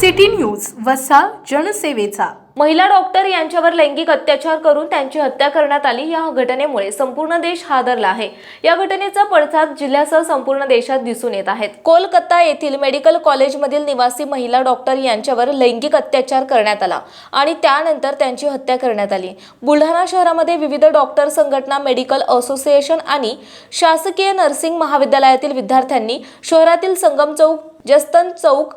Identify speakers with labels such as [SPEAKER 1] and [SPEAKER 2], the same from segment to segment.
[SPEAKER 1] City news वसा जनसेवेचा.
[SPEAKER 2] महिला doctor यांच्यावर लैंगिक अत्याचार करून त्यांची हत्या करण्यात आली. या घटनेमुळे संपूर्ण देश हादरला आहे. या घटनेचा पडसाद जिल्ह्यासह संपूर्ण देशात दिसून येत आहेत. कोलकाता येथील मेडिकल कॉलेजमधील निवासी महिला डॉक्टर यांच्यावर लैंगिक अत्याचार करण्यात आला आणि त्यानंतर त्यांची हत्या करण्यात आली. बुलढाणा शहरामध्ये विविध डॉक्टर संघटना मेडिकल असोसिएशन आणि शासकीय नर्सिंग महाविद्यालयातील विद्यार्थ्यांनी शहरातील संगम चौक जस्तन चौक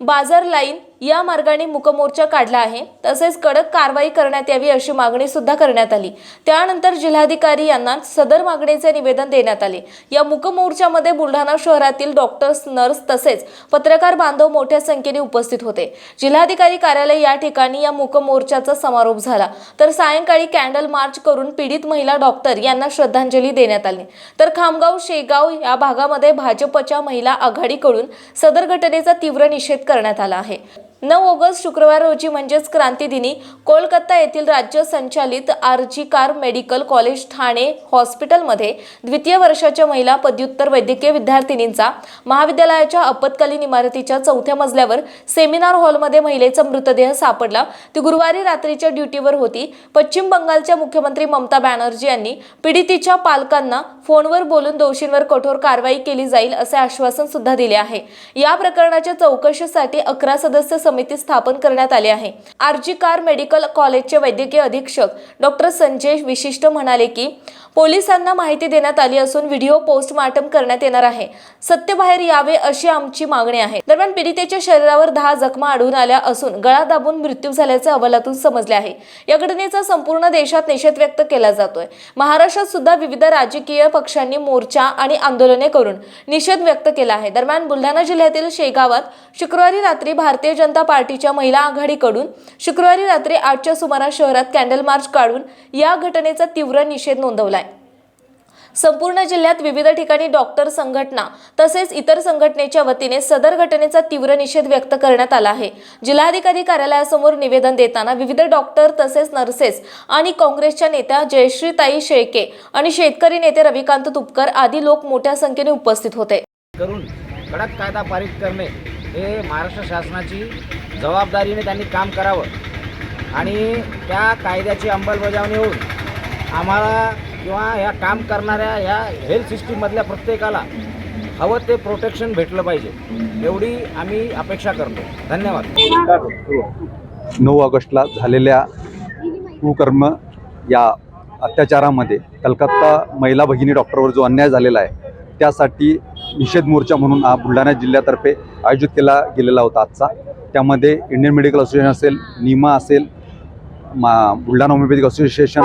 [SPEAKER 2] बाजार लाईन या मार्गाने मुकमोर्चा काढला आहे. तसेच कडक कारवाई करण्यात यावी अशी मागणी सुद्धा करण्यात आली. त्यानंतर जिल्हाधिकारी यांना सदर मागणीचे निवेदन देण्यात आले. या मुकमोर्चामध्ये बुलढाणा शहरातील डॉक्टर्स नर्स तसेच पत्रकार बांधव मोठ्या संख्येने उपस्थित होते. जिल्हाधिकारी कार्यालय या ठिकाणी या मुकमोर्चाचा समारोप झाला. तर सायंकाळी कॅन्डल मार्च करून पीडित महिला डॉक्टर यांना श्रद्धांजली देण्यात आली. तर खामगाव शेगाव या भागामध्ये भाजपच्या महिला आघाडीकडून सदर घटनेचा तीव्र निषेध करण्यात आला आहे. नऊ ऑगस्ट शुक्रवार रोजी म्हणजेच क्रांतीदिनी कोलकाता येथील राज्य संचालित R G Kar medical college Thane हॉस्पिटलमध्ये द्वितीय वर्षाच्या महिला पदव्युत्तर वैद्यकीय विद्यार्थिनींचा महाविद्यालयाच्या आपत्कालीन इमारतीच्या चौथ्या मजल्यावर सेमिनार हॉलमध्ये महिलेचा मृतदेह सापडला. ती गुरुवारी रात्रीच्या ड्युटीवर होती. पश्चिम बंगालच्या मुख्यमंत्री ममता बॅनर्जी यांनी पीडितीच्या पालकांना फोनवर बोलून दोषींवर कठोर कारवाई केली जाईल असे आश्वासन सुद्धा दिले आहे. या प्रकरणाच्या चौकशीसाठी अकरा सदस्य समिती स्थापन करण्यात आली आहे. आरजी कार मेडिकल कॉलेजचे वैद्यकीय अधीक्षक डॉक्टर संजय विशिष्ट म्हणाले की पोलिसांना माहिती देण्यात आली असून व्हिडिओ पोस्टमार्टम करण्यात येणार आहे. सत्य बाहेर यावे अशी आमची मागणी आहे. दरम्यान पीडितेच्या शरीरावर दहा जखमा आढळून आल्या असून गळा दाबून मृत्यू झाल्याचे अहवालातून समजले आहे. या घटनेचा संपूर्ण देशात निषेध व्यक्त केला जातोय. महाराष्ट्रात सुद्धा विविध राजकीय पक्षांनी मोर्चा आणि आंदोलने करून निषेध व्यक्त केला आहे. दरम्यान बुलढाणा जिल्ह्यातील शेगावात शुक्रवारी रात्री भारतीय जनता पार्टीच्या महिला आघाडीकडून शुक्रवारी रात्री आठच्या सुमारास शहरात कॅन्डल मार्च काढून या घटनेचा तीव्र निषेध नोंदवलाय संपूर्ण जिल्ह्यात विविध ठिकाणी डॉक्टर संघटना तसेच इतर संघटनेच्या वतीने सदर घटनेचा तीव्र निषेध व्यक्त करण्यात आला आहे. जिल्हाधिकारी कार्यालयासमोर निवेदन देताना विविध डॉक्टर तसेच नर्सेस आणि काँग्रेसच्या नेत्या जयश्रीताई शेळके आणि शेतकरी नेते रविकांत तुपकर आदी लोक मोठ्या संख्येने उपस्थित होते.
[SPEAKER 3] करून कडक कायदा पारित करणे हे महाराष्ट्र शासनाची जबाबदारीने त्यांनी काम करावं. आणि त्या कायद्याची अंमलबजावणी होऊन आम्हाला किंवा या काम करणाऱ्या या हेल्थ सिस्टीममधल्या प्रत्येकाला हवं ते प्रोटेक्शन भेटलं पाहिजे. एवढी आम्ही अपेक्षा करतो. धन्यवाद.
[SPEAKER 4] नऊ ऑगस्टला झालेल्या कुकर्म या अत्याचारामध्ये कलकत्ता महिला भगिनी डॉक्टरवर जो अन्याय झालेला आहे त्यासाठी निषेध मोर्चा म्हणून हा बुलढाणा जिल्ह्यातर्फे आयोजित केला गेलेला होता आजचा. त्यामध्ये इंडियन मेडिकल असोसिएशन असेल निमा असेल मा Buldhana homoeopathic association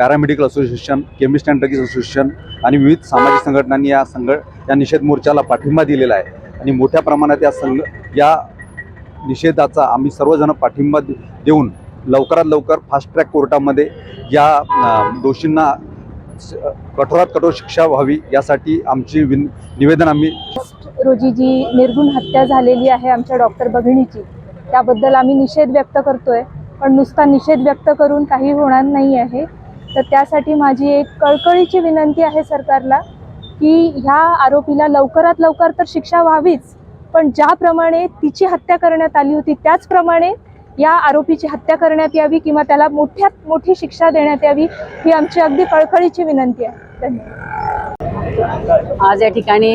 [SPEAKER 4] paramedical association chemist and drugs association आणि विविध सामाजिक संघटनांनी या संघ या निषेध मोर्चाला पाठिंबा दिलेला आहे. आणि मोठ्या प्रमाणात या संघ या निषेधाचा आम्ही सर्वजण पाठिंबा दे- देऊन लवकरात लवकर फास्ट ट्रॅक कोर्टामध्ये या दोषींना स- कठोरात कठोर शिक्षा व्हावी यासाठी आमची विन निवेदन आम्ही
[SPEAKER 5] रोजी जी निर्गुण हत्या झालेली आहे आमच्या डॉक्टर भगिनीची त्याबद्दल आम्ही निषेध व्यक्त करतोय पण नुसता निषेध व्यक्त करून काही होणार नाही आहे. तर त्यासाठी माझी एक कळकळीची विनंती आहे सरकारला की ह्या आरोपीला लवकरात लवकर तर शिक्षा व्हावीच पण ज्याप्रमाणे तिची हत्या करण्यात आली होती त्याचप्रमाणे या आरोपीची हत्या करण्यात यावी किंवा त्याला मोठ्यात मोठी शिक्षा देण्यात यावी ही आमची अगदी कळकळीची विनंती आहे. धन्यवाद.
[SPEAKER 6] आज या ठिकाणी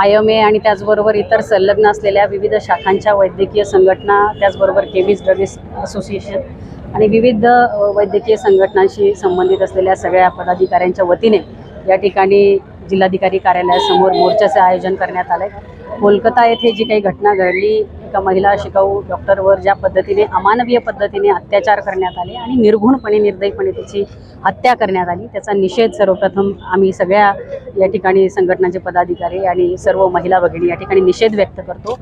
[SPEAKER 6] आय एम ए आणि त्याचबरोबर इतर संलग्न असलेल्या विविध शाखांच्या वैद्यकीय संघटना त्याचबरोबर केमिस्ट ड्रगिस्ट असोसिएशन आणि विविध वैद्यकीय संघटनांशी संबंधित असलेल्या सगळ्या पदाधिकाऱ्यांच्या वतीने या ठिकाणी जिल्हाधिकारी कार्यालयासमोर मोर्चाचे आयोजन करण्यात आलं आहे कोलकाता येथे जी काही घटना घडली एका महिला शिकाऊ डॉक्टरवर ज्या पद्धतीने अमानवीय पद्धतीने अत्याचार करण्यात आले आणि निर्घुणपणे निर्दयीपणे त्याची हत्या करण्यात आली त्याचा निषेध सर्वप्रथम आम्ही सगळ्या या ठिकाणी संघटनांचे पदाधिकारी आणि सर्व महिला भगिनी या ठिकाणी निषेध व्यक्त करतो.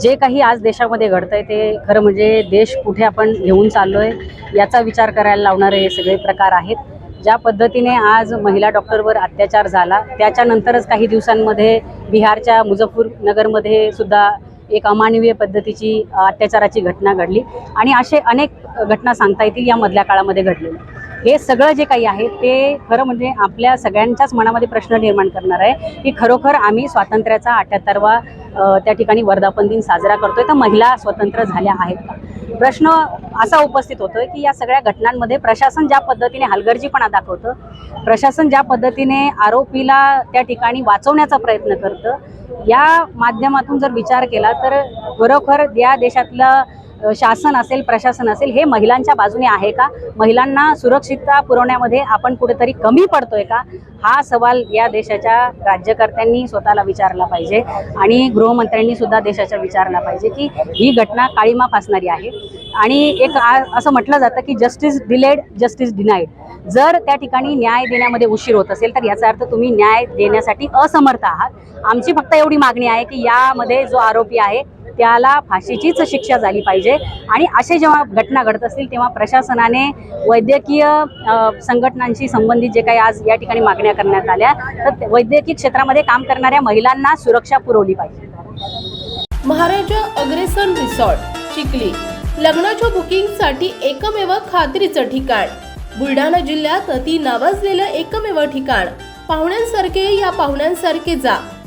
[SPEAKER 6] जे काही आज देशामध्ये घडतंय ते खरं म्हणजे देश कुठे आपण घेऊन चाललो आहे याचा विचार करायला लावणारे हे सगळे प्रकार आहेत. ज्या पद्धतीने आज महिला डॉक्टरवर अत्याचार झाला त्याच्यानंतरच काही दिवसांमध्ये बिहारच्या मुझफ्फरनगरमध्ये सुद्धा एक अमानवीय पद्धतीची अत्याचाराची घटना घडली. आणि असे अनेक घटना सांगता येतील या मधल्या काळामध्ये घडलेल्या. हे सगळं जे काही आहे ते खरं म्हणजे आपल्या सगळ्यांच्याच मनामध्ये प्रश्न निर्माण करणार आहे की खरोखर आम्ही स्वातंत्र्याचा अठ्याहत्तरवा त्या ठिकाणी वर्धापन दिन साजरा करतोय तर महिला स्वतंत्र झाल्या आहेत का? प्रश्न असा उपस्थित होतोय की या सगळ्या घटनांमध्ये प्रशासन ज्या पद्धतीने हलगर्जीपणा दाखवतं प्रशासन ज्या पद्धतीने आरोपीला त्या ठिकाणी वाचवण्याचा प्रयत्न करतं या माध्यमातून जर विचार केला तर खरोखर या देशातलं शासन असेल प्रशासन असेल हे महिलांच्या बाजूने आहे का? महिलांना सुरक्षितता पुरवण्यामध्ये आपण कुठेतरी कमी पडतोय का? हा सवाल या देशाच्या राज्यकर्त्यांनी स्वतःला विचारला पाहिजे आणि गृहमंत्र्यांनी सुद्धा देशाच्या विचारला पाहिजे की ही घटना काळीमा फासणारी आहे. आणि एक आ- असं म्हटलं जातं की जस्टिस डिलेड जस्टिस डिनाईड जर त्या ठिकाणी न्याय देण्यामध्ये उशीर होत असेल तर याचा अर्थ तुम्ही न्याय देण्यासाठी असमर्थ आहात. आमची फक्त एवढी मागणी आहे की यामध्ये जो आरोपी आहे त्याला फाशीचीच शिक्षा झाली पाहिजे. आणि असे जेव्हा घटना घडत असतील तेव्हा प्रशासनाने वैद्यकीय संघटनांशी संबंधित जे काही आज या ठिकाणी मागण्या करण्यात आल्या तर वैद्यकीय क्षेत्रामध्ये काम करणाऱ्या महिलांना सुरक्षा पुरवली पाहिजे.
[SPEAKER 7] महाराजा अग्रेसन रिसॉर्ट चिखली. लग्नाच्या बुकिंगसाठी एकमेव खात्रीचं ठिकाण. बुलढाणा जिल्ह्यात अति नावाजलेलं एकमेव ठिकाण. पाहुण्यांसारखे या पाहुण्यांसारखे जा.